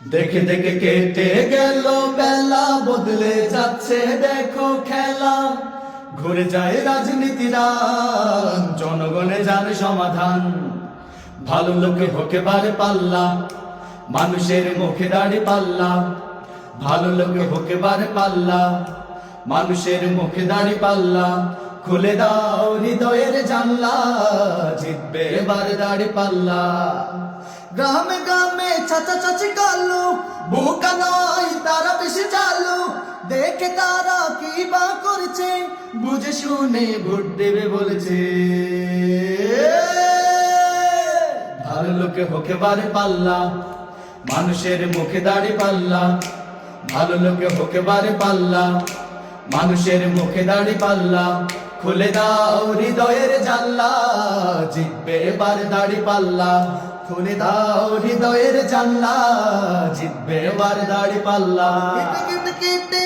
দেখে দেখে কেটে গেল, বেলা বদলে যাচ্ছে, দেখো খেলা। ঘুরে যায় রাজনীতিরা, জনগণে যার সমাধান। ভালো লোকে হকে পারে পাল্লা, মানুষের মুখে দাড়ি পাল্লা। ভালো লোকে হকে পারে পাল্লা, মানুষের মুখে দাড়ি পাল্লা। খুলে দাও হৃদয়ের জানলা, জিতবে এবার দাড়ি পাল্লা। গ্রামে গ্রামে চাচা চাচি কালু, বুকা নয় তারা বেশি চালু। দেখে তারা কি বা করছে, বুঝে শুনে ভোট দেবে বলেছে। ভালো লোকে হোকে বারে পাল্লা, মানুষের মুখে দাড়ি পাল্লা। ভালো লোকে হোকে বারে পাল্লা, মানুষের মুখে দাড়ি পাল্লা। খুলে দাও হৃদয়ের জানলা, জিতবে এবার দাড়ি পাল্লা। খুলে দাও হৃদয়ের জানলা, জিতবে এবার দাড়ি পাল্লা। কেটে কেটে কেটে